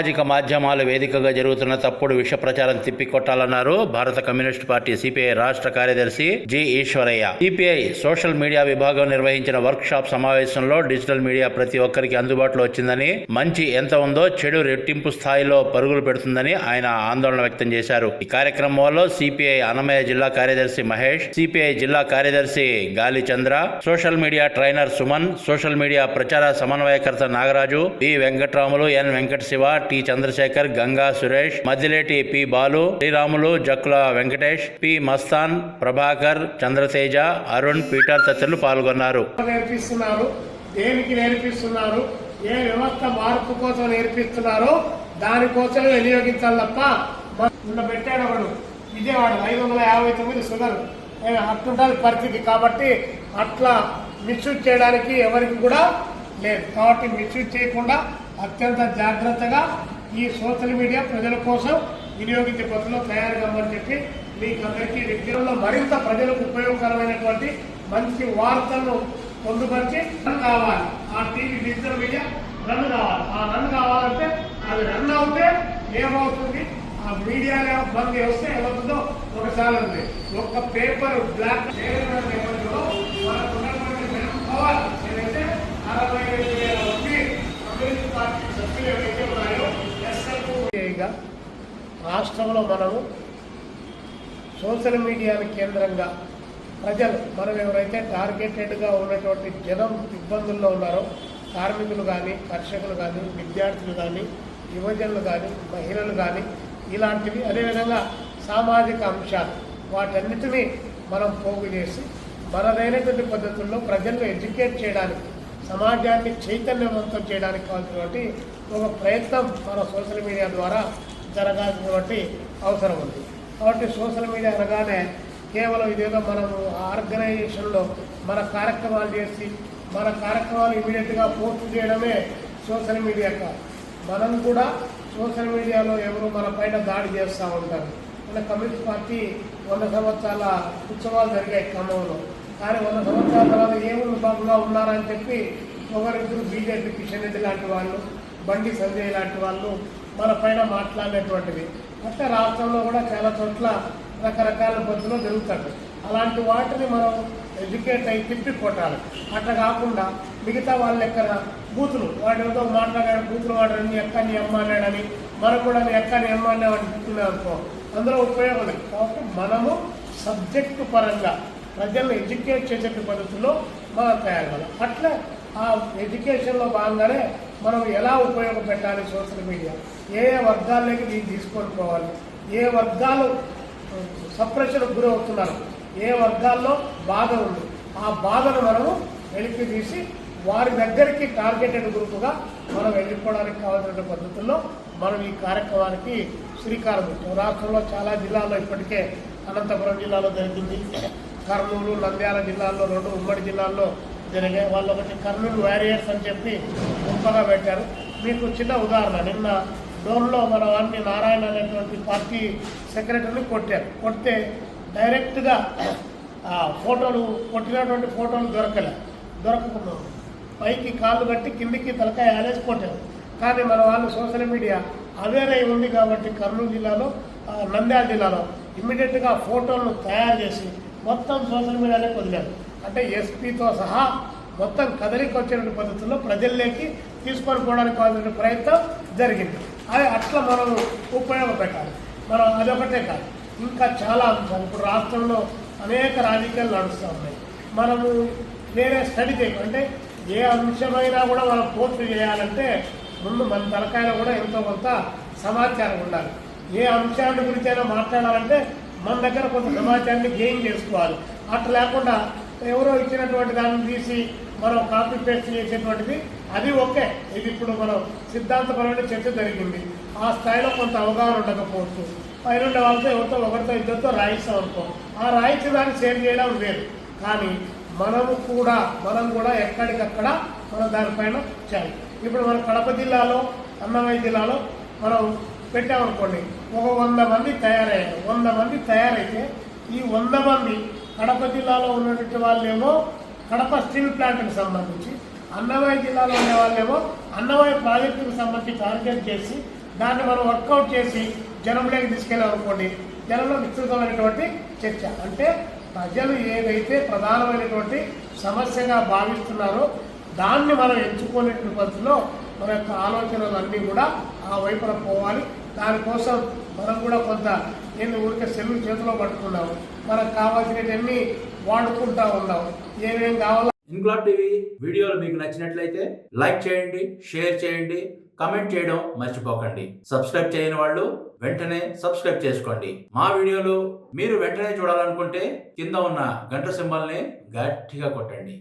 సామాజిక మాధ్యమాల వేదికగా జరుగుతున్న తప్పుడు విష ప్రచారం తిప్పికొట్టాలన్నారు భారత కమ్యూనిస్ట్ పార్టీ సిపిఐ రాష్ట్ర కార్యదర్శి G Eshwaraiah. CPI social media విభాగం నిర్వహించిన వర్క్ షాప్ సమావేశంలో డిజిటల్ మీడియా ప్రతి ఒక్కరికి అందుబాటులో వచ్చిందని మంచి ఎంత ఉందో చెడు రెట్టింపు స్థాయిలో పరుగులు పెడుతుందని ఆయన ఆందోళన వ్యక్తం చేశారు. ఈ కార్యక్రమంలో సిపిఐ అన్నమయ్య జిల్లా కార్యదర్శి మహేష్ సిపిఐ జిల్లా కార్యదర్శి Gali Chandra social media trainer Suman social media ప్రచార సమన్వయకర్త Nagaraju B Venkatramulu N Venkata Siva T. Chandrashekar Ganga Suresh Maddileti P. Balu Sriramulu Jakla Venkatesh P. Mastan Prabhakar Chandrateja Arun Peter తదితరులు పాల్గొన్నారు. నేర్పిస్తున్నారు. దేనికి నేర్పిస్తున్నారు? ఏ వ్యవస్థ మార్పు కోసం నేర్పిస్తున్నారో దానికోసం వినియోగించాలి తప్ప మ- నిన్న పెట్టాడు ఒకడు. విజయవాడ ఐదు వందల యాభై తొమ్మిది సుగర్ అట్టుండాలి పరిస్థితి కాబట్టి అట్లా మిస్యూజ్ చేయడానికి ఎవరికి కూడా లేదు. కాబట్టి మిస్యూజ్ చేయకుండా అత్యంత జాగ్రత్తగా ఈ సోషల్ మీడియా ప్రజల కోసం వినియోగించే పద్ధతిలో తయారు కావాలని చెప్పి మీకు అందరికీ విద్యలో మరింత ప్రజలకు ఉపయోగకరమైనటువంటి మంచి వార్తలను పొందుపరిచి రన్ కావాలి. ఆ టీవీ డిజిటల్ మీడియా రన్ కావాలి. ఆ రన్ కావాలంటే అది రన్ అవుతే ఏమవుతుంది? ఆ మీడియా బంద్ వస్తే ఏమవుతుందో ఒకసారి ఉంది. ఒక్క పేపర్ బ్లాక్ నేపథ్యంలో మనకు ఉన్నటువంటి అరవై ఐదు వేల మంది కమ్యూనిస్ట్ పార్టీ సభ్యులు ఎవరైతే ఉన్నాయో ఎస్ఎల్గా రాష్ట్రంలో మనము సోషల్ మీడియాను కేంద్రంగా ప్రజలు మనం ఎవరైతే టార్గెటెడ్గా ఉన్నటువంటి జనం ఇబ్బందుల్లో ఉన్నారో కార్మికులు కానీ కర్షకులు కానీ విద్యార్థులు కానీ యువజనులు కానీ మహిళలు కానీ ఇలాంటివి అదేవిధంగా సామాజిక అంశాలు వాటన్నిటినీ మనం పోగు చేసి మనదైనటువంటి పద్ధతుల్లో ప్రజలను ఎడ్యుకేట్ చేయడానికి సమాజాన్ని చైతన్యవంతం చేయడానికి కావాల్సినటువంటి ఒక ప్రయత్నం మన సోషల్ మీడియా ద్వారా జరగాల్సినటువంటి అవసరం ఉంది. కాబట్టి సోషల్ మీడియా అనగానే కేవలం ఇదేదో మనము ఆర్గనైజేషన్లో మన కార్యక్రమాలు చేసి మన కార్యక్రమాలు ఇమీడియట్గా పోస్ట్ చేయడమే సోషల్ మీడియా కాదు. మనం కూడా సోషల్ మీడియాలో ఎవరు మన పైన దాడి చేస్తూ ఉంటారు. మన కమ్యూనిస్ట్ పార్టీ వంద సంవత్సరాల ఉత్సవాలు జరిగాయి క్రమంలో కానీ వంద సంవత్సరాల తర్వాత ఏముంది భాగంగా ఉన్నారని చెప్పి ఒకరిద్దరు బీజేపీ కిషన్ రెడ్డి లాంటి వాళ్ళు బండి సంజయ్ లాంటి వాళ్ళు మన పైన మాట్లాడినటువంటిది అంటే రాష్ట్రంలో కూడా చాలా చోట్ల రకరకాల పద్ధతులు జరుగుతుంది అలాంటి వాటిని మనం ఎడ్యుకేట్ అయి తిప్పి కొట్టాలి. అట్లా కాకుండా మిగతా వాళ్ళ ఎక్కడ బూతులు వాడు ఏదో మాట్లాడాడు బూతులు వాడాడు నీ ఎక్క నీ మనం కూడా నీ ఎక్క నీ అమ్మ అనుకో అందులో ఉపయోగం కాబట్టి మనము సబ్జెక్టు పరంగా ప్రజలను ఎడ్యుకేట్ చేసే పద్ధతిలో మనం తయారు అట్లా ఆ ఎడ్యుకేషన్లో భాగంగానే మనం ఎలా ఉపయోగపెట్టాలి సోషల్ మీడియా? ఏ ఏ వర్గాల్లోకి దీన్ని తీసుకొని పోవాలి? ఏ వర్గాలు సప్రెషన్కు గురవుతున్నారు? ఏ వర్గాల్లో బాధ ఉంది? ఆ బాధను మనము వెలికి తీసి వారి దగ్గరికి టార్గెటెడ్ గ్రూపుగా మనం వెళ్ళిపోవడానికి కావాల్సిన పద్ధతుల్లో మనం ఈ కార్యక్రమానికి శ్రీకారం రాష్ట్రంలో చాలా జిల్లాల్లో ఇప్పటికే అనంతపురం జిల్లాలో జరిగింది. కర్నూలు నంద్యాల జిల్లాల్లో రెండు ఉమ్మడి జిల్లాల్లో జరిగాయి వాళ్ళు ఒకటి కర్నూలు వారియర్స్ అని చెప్పి గొప్పగా పెట్టారు. మీకు చిన్న ఉదాహరణ నిన్న డోన్లో మన వారిని నారాయణ అనేటువంటి పార్టీ సెక్రటరీని కొట్టారు. కొడితే డైరెక్ట్గా ఆ ఫోటోలు కొట్టినటువంటి ఫోటోలు దొరకలే దొరకకుండా పైకి కాళ్ళు కట్టి కిందికి తలకాయ ఆలేసి కొట్టారు. కానీ మన వాళ్ళు సోషల్ మీడియా అవేర్ అయి ఉంది కాబట్టి కర్నూలు జిల్లాలో నంద్యాల జిల్లాలో ఇమ్మీడియట్గా ఫోటోలను తయారు చేసి మొత్తం సోషల్ మీడియాలోకి వదిలారు అంటే ఎస్పీతో సహా మొత్తం కదలికి వచ్చిన పద్ధతుల్లో ప్రజల్లోకి తీసుకొని పోవడానికి కావాల్సిన ప్రయత్నం జరిగింది. అది అట్లా మనం ఉపయోగపెట్టాలి మనం అదొకటే కాదు. ఇంకా చాలా అంశాలు. ఇప్పుడు రాష్ట్రంలో అనేక రాజకీయాలు నడుస్తూ ఉన్నాయి. మనము వేరే స్టడీ చేయడం అంటే ఏ అంశమైనా కూడా మనం పోస్ట్ చేయాలంటే ముందు మన తలకాయలో కూడా ఎంతో కొంత సమాచారం ఉండాలి. ఏ అంశాన్ని గురించి అయినా మాట్లాడాలంటే మన దగ్గర కొంత సమాచారాన్ని గెయిన్ చేసుకోవాలి. అట్లా లేకుండా ఎవరో ఇచ్చినటువంటి దాన్ని తీసి మనం కాపీ పేస్ట్ చేసేటువంటిది అది ఓకే. ఇది ఇప్పుడు మనం సిద్ధాంతపరమైన చర్చ జరిగింది. ఆ స్థాయిలో కొంత అవగాహన ఉండకపోవచ్చు. పైన ఉండే వాళ్ళతో ఎవరితో ఒకరితో ఇద్దరితో రాయిస్తాం అనుకో. ఆ రాయించి దాన్ని షేర్ చేయడం వేరు. కానీ మనము కూడా మనం కూడా ఎక్కడికక్కడ మనం దానిపైన చేయాలి. ఇప్పుడు మన కడప జిల్లాలో అన్నమయ్య జిల్లాలో మనం పెట్టామనుకోండి ఒక వంద మంది తయారయ్యారు. వంద మంది తయారైతే ఈ వంద మంది కడప జిల్లాలో ఉన్నటువంటి వాళ్ళేమో కడప స్టీల్ ప్లాంట్కి సంబంధించి అన్నమయ్య జిల్లాలో ఉండే వాళ్ళేమో అన్నమయ్య ప్రాజెక్టుకు సంబంధించి టార్గెట్ చేసి దాన్ని మనం వర్కౌట్ చేసి జనంలోకి తీసుకెళ్ళామనుకోండి జనంలో విస్తృతమైనటువంటి చర్చ. అంటే ప్రజలు ఏదైతే ప్రధానమైనటువంటి సమస్యగా భావిస్తున్నారో దాన్ని మనం ఎంచుకునేటువంటి పద్ధతిలో మన యొక్క ఆలోచనలన్నీ కూడా ఆ వైపున పోవాలి. దానికోసం మనం కూడా కొంత నేను ఊరికే సెల్లు చేతిలో పట్టుకున్నాము. మనకు కావాల్సినవన్నీ వాడుకుంటా ఉన్నాం ఏమేం కావాలో ఇన్క్లాబ్ టీవీ వీడియోలు మీకు నచ్చినట్లయితే లైక్ చేయండి షేర్ చేయండి కమెంట్ చేయడం మర్చిపోకండి. సబ్స్క్రైబ్ చేయని వాళ్ళు వెంటనే సబ్స్క్రైబ్ చేసుకోండి. మా వీడియోలు మీరు వెంటనే చూడాలనుకుంటే కింద ఉన్న గంట సింబల్ని గట్టిగా కొట్టండి.